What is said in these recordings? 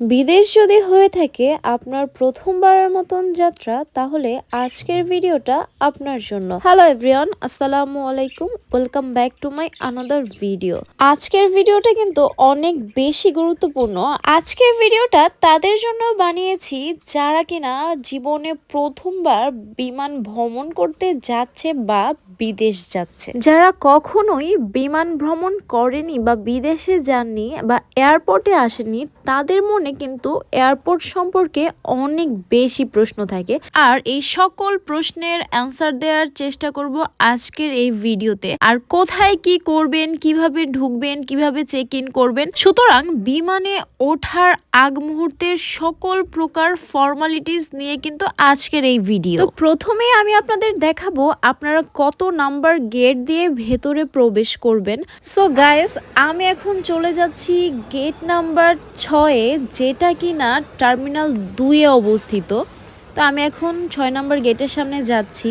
বিদেশ যদি হয়ে থাকে আপনার প্রথমবারের মতন যাত্রা, তাহলে আজকের ভিডিওটা আপনার জন্য। হ্যালো এভরিওয়ান আসসালামু আলাইকুম welcome back to my another video আজকের ভিডিওটা কিন্তু অনেক বেশি গুরুত্বপূর্ণ। আজকের ভিডিওটা তাদের জন্য বানিয়েছি যারা কিনা জীবনে প্রথমবার বিমান ভ্রমণ করতে যাচ্ছে বা বিদেশ যাচ্ছে। যারা কখনোই বিমান ভ্রমণ করেনি বা বিদেশে যাননি বা এয়ারপোর্টে আসেনি তাদের মনে কিন্তু এয়ারপোর্ট সম্পর্কে অনেক বেশি প্রশ্ন থাকে। আর এই সকল প্রশ্নের অ্যান্সার দেওয়ার চেষ্টা করব আজকের এই ভিডিওতে। আর কোথায় কি করবেন, কীভাবে ঢুকবেন, কীভাবে চেক ইন করবেন? সুতরাং বিমানে ওঠার আগ মুহূর্তের সকল প্রকার ফর্মালিটিস নিয়ে কিন্তু আজকের এই ভিডিও তো প্রথমে আমি আপনাদের দেখাবো আপনারা কত নাম্বার গেট দিয়ে ভেতরে প্রবেশ করবেন। সো গাইস আমি এখন চলে যাচ্ছি গেট নাম্বার ছয়ে যেটা কি না টার্মিনাল দুইয়ে অবস্থিত। তো আমি এখন ছয় নাম্বার গেটের সামনে যাচ্ছি।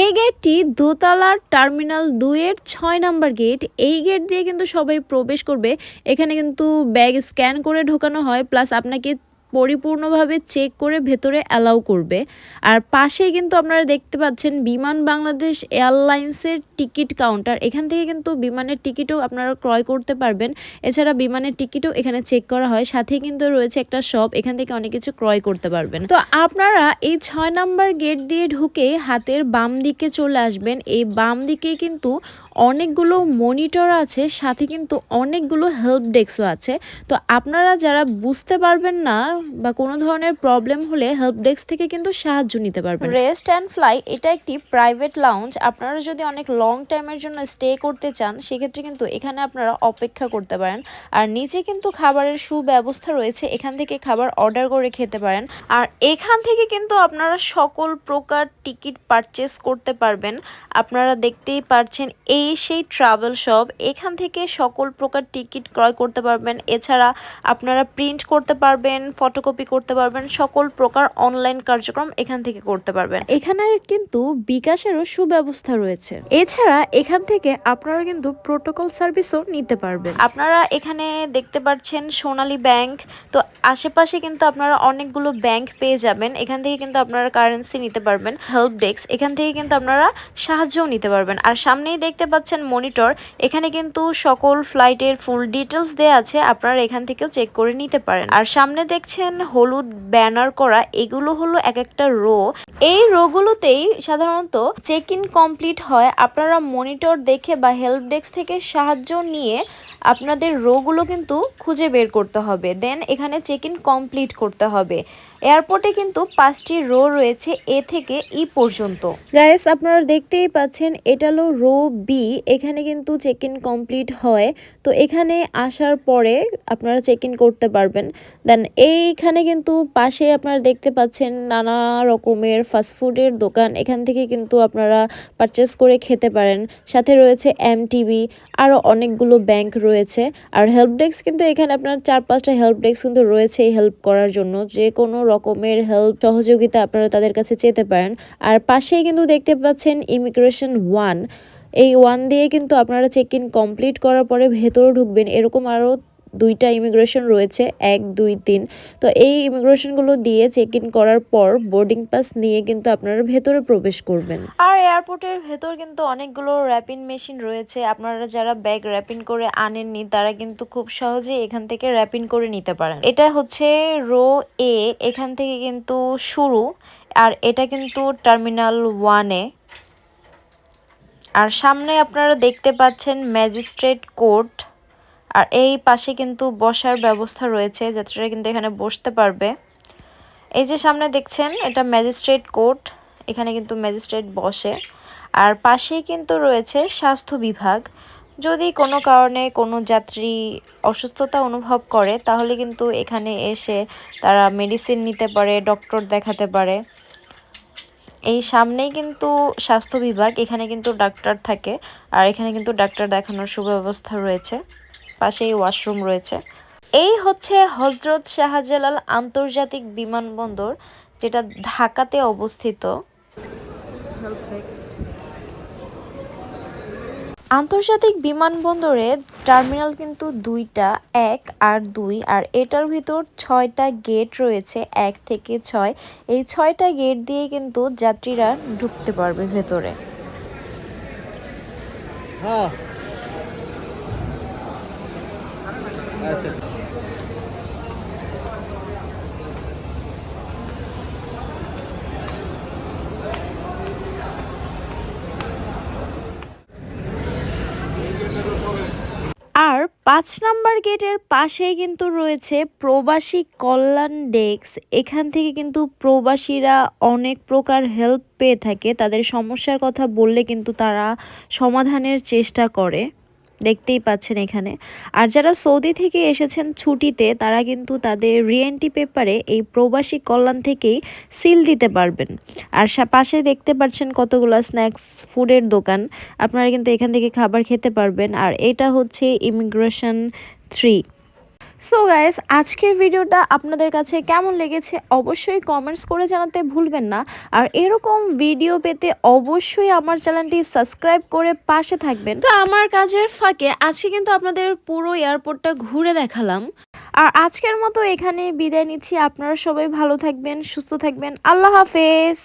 এই গেটটি দোতলার টার্মিনাল দুইয়ের ছয় নাম্বার গেট। এই গেট দিয়ে কিন্তু সবাই প্রবেশ করবে। এখানে কিন্তু ব্যাগ স্ক্যান করে ঢোকানো হয়। প্লাস আপনাকে পরিপূর্ণভাবে চেক করে ভেতরে অ্যালাউ করবে। আর পাশে কিন্তু আপনারা দেখতে পাচ্ছেন বিমান বাংলাদেশ এয়ারলাইন্সের টিকিট কাউন্টার। এখান থেকে কিন্তু বিমানের টিকিটও আপনারা ক্রয় করতে পারবেন। এছাড়া বিমানের টিকিটও এখানে চেক করা হয়। সাথে কিন্তু রয়েছে একটা শপ, এখান থেকে অনেক কিছু ক্রয় করতে পারবেন। তো আপনারা এই ছয় নাম্বার গেট দিয়ে ঢুকে হাতের বাম দিকে চলে আসবেন। এই বাম দিকে কিন্তু অনেকগুলো মনিটর আছে, সাথে কিন্তু অনেকগুলো হেল্প ডেস্কও আছে। তো আপনারা যারা বুঝতে পারবেন না বা কোনো ধরনের প্রবলেম হলে হেল্প ডেস্ক থেকে কিন্তু সাহায্য নিতে পারবেন। রেস্ট অ্যান্ড ফ্লাই এটা একটি প্রাইভেট লাউঞ্জ আপনারা যদি অনেক লং টাইমের জন্য স্টে করতে চান, সেক্ষেত্রে কিন্তু এখানে আপনারা অপেক্ষা করতে পারেন। আর নিচে কিন্তু খাবারের সুব্যবস্থা রয়েছে, এখান থেকে খাবার অর্ডার করে খেতে পারেন। আর এখান থেকে কিন্তু আপনারা সকল প্রকার টিকিট পারচেস করতে পারবেন। আপনারা দেখতেই পারছেন এই সেই ট্রাভেল শপ এখান থেকে সকল প্রকার টিকিট ক্রয় করতে পারবেন। এছাড়া আপনারা প্রিন্ট করতে পারবেন ফটোকপি করতে পারবেন সকল প্রকার অনলাইন কার্যক্রম এখান থেকে করতে পারবেন। এখানে কিন্তু বিকাশেরও সুব্যবস্থা রয়েছে। এছাড়া এখান থেকে আপনারা কিন্তু প্রোটোকল সার্ভিসও নিতে পারবেন। আপনারা এখানে দেখতে পাচ্ছেন সোনালী ব্যাংক তো আশেপাশে কিন্তু আপনারা অনেকগুলো ব্যাংক পেয়ে যাবেন। এখান থেকে কিন্তু আপনারা কারেন্সি নিতে পারবেন হেল্প ডেস্ক এখান থেকে কিন্তু আপনারা সাহায্যও নিতে পারবেন। আর সামনেই দেখতে পাচ্ছেন মনিটর এখানে কিন্তু সকল ফ্লাইটের ফুল ডিটেলস দেওয়া আছে আপনারা এখান থেকেও চেক করে নিতে পারেন। আর সামনে দেখছেন হলুদ ব্যানার করা, এগুলো হলো এক একটা রো। এই রোগুলোতেই সাধারণত চেক ইন কমপ্লিট হয়। আপনারা মনিটর দেখে বা হেল্প ডেস্ক থেকে সাহায্য নিয়ে আপনাদের রোগুলো কিন্তু খুঁজে বের করতে হবে। দেন এখানে চেক ইন কমপ্লিট করতে হবে। এয়ারপোর্টে কিন্তু পাঁচটি রো রয়েছে এ থেকে ই পর্যন্ত। গাইস আপনারা দেখতেই পাচ্ছেন, এটা হলো রো বি এখানে কিন্তু চেক ইন কমপ্লিট হয়। তো এখানে আসার পরে আপনারা চেক ইন করতে পারবেন। দেন এইখানে কিন্তু পাশে আপনারা দেখতে পাচ্ছেন নানা রকমের ফাস্টফুডের দোকান। এখান থেকে কিন্তু আপনারা পারচেস করে খেতে পারেন। সাথে রয়েছে এম টিভি আরও অনেকগুলো ব্যাংক রয়েছে। আর হেল্প ডেস্ক কিন্তু এখানে আপনার চার পাঁচটা হেল্প ডেস্ক কিন্তু রয়েছে হেল্প করার জন্য। যে কোনো রকমের হেল্প সহযোগিতা আপনারা তাদের কাছে চেতে পারেন। আর পাশেই কিন্তু দেখতে পাচ্ছেন ইমিগ্রেশন ওয়ান এই ওয়ান দিয়ে কিন্তু আপনারা চেক ইন কমপ্লিট করার পরে ভেতরে ঢুকবেন। এরকম আরও দুইটা ইমিগ্রেশন রয়েছে, এক, দুই, তিন। তো এই ইমিগ্রেশনগুলো দিয়ে চেক ইন করার পর বোর্ডিং পাস নিয়ে কিন্তু আপনারা ভেতরে প্রবেশ করবেন। আর এয়ারপোর্টের ভেতর কিন্তু অনেকগুলো র্যাপিং মেশিন রয়েছে। আপনারা যারা ব্যাগ র্যাপিং করে আনেননি, তারা কিন্তু খুব সহজে এখান থেকে র্যাপিং করে নিতে পারেন। এটা হচ্ছে রো এ এখান থেকে কিন্তু শুরু। আর এটা কিন্তু টার্মিনাল ওয়ানে আর সামনে আপনারা দেখতে পাচ্ছেন ম্যাজিস্ট্রেট কোর্ট আর এই পাশে কিন্তু বসার ব্যবস্থা রয়েছে যাত্রীরা কিন্তু এখানে বসতে পারবে। এই যে সামনে দেখছেন, এটা ম্যাজিস্ট্রেট কোর্ট, এখানে কিন্তু ম্যাজিস্ট্রেট বসে। আর পাশেই কিন্তু রয়েছে স্বাস্থ্য বিভাগ। যদি কোনো কারণে কোনো যাত্রী অসুস্থতা অনুভব করে, তাহলে কিন্তু এখানে এসে তারা মেডিসিন নিতে পারে ডক্টর দেখাতে পারে। এই সামনেই কিন্তু স্বাস্থ্য বিভাগ, এখানে কিন্তু ডাক্তার থাকে। আর এখানে কিন্তু ডাক্তার দেখানোর সুব্যবস্থা রয়েছে। পাশেই ওয়াশরুম রয়েছে। এই হচ্ছে হজরত শাহজালাল আন্তর্জাতিক বিমানবন্দর, যেটা ঢাকাতে অবস্থিত। আন্তর্জাতিক বিমানবন্দরে টার্মিনাল কিন্তু দুইটা, এক আর দুই, আর এটার ভিতর ছয়টা গেট রয়েছে, এক থেকে ছয়। এই ছয়টা গেট দিয়ে কিন্তু যাত্রীরা ঢুকতে পারবে ভেতরে। हाँ আর পাঁচ নাম্বার গেটের পাশেই কিন্তু রয়েছে প্রবাসী কল্যাণ ডেস্ক। এখান থেকে কিন্তু প্রবাসীরা অনেক প্রকার হেল্প পেয়ে থাকে। তাদের সমস্যার কথা বললে কিন্তু তারা সমাধানের চেষ্টা করে। দেখতেই পাচ্ছেন এখানে। আর যারা সৌদি থেকে এসেছেন ছুটিতে, তারা কিন্তু তাদের রিএনটি পেপারে এই প্রবাসী কল্যাণ থেকেই সিল দিতে পারবেন। আর পাশে দেখতে পাচ্ছেন কতগুলো স্ন্যাক্স ফুডের দোকান। আপনারা কিন্তু এখান থেকে খাবার খেতে পারবেন। আর এটা হচ্ছে ইমিগ্রেশন থ্রি সো গাইস আজকের ভিডিওটা আপনাদের কাছে কেমন লেগেছে অবশ্যই কমেন্টস করে জানাতে ভুলবেন না। আর এরকম ভিডিও পেতে অবশ্যই আমার চ্যানেলটি সাবস্ক্রাইব করে পাশে থাকবেন। তো আমার কাজের ফাঁকে আজকে কিন্তু আপনাদের পুরো এয়ারপোর্টটা ঘুরে দেখালাম। আর আজকের মতো এখানে বিদায় নিচ্ছি। আপনারা সবাই ভালো থাকবেন, সুস্থ থাকবেন। আল্লাহ হাফেজ।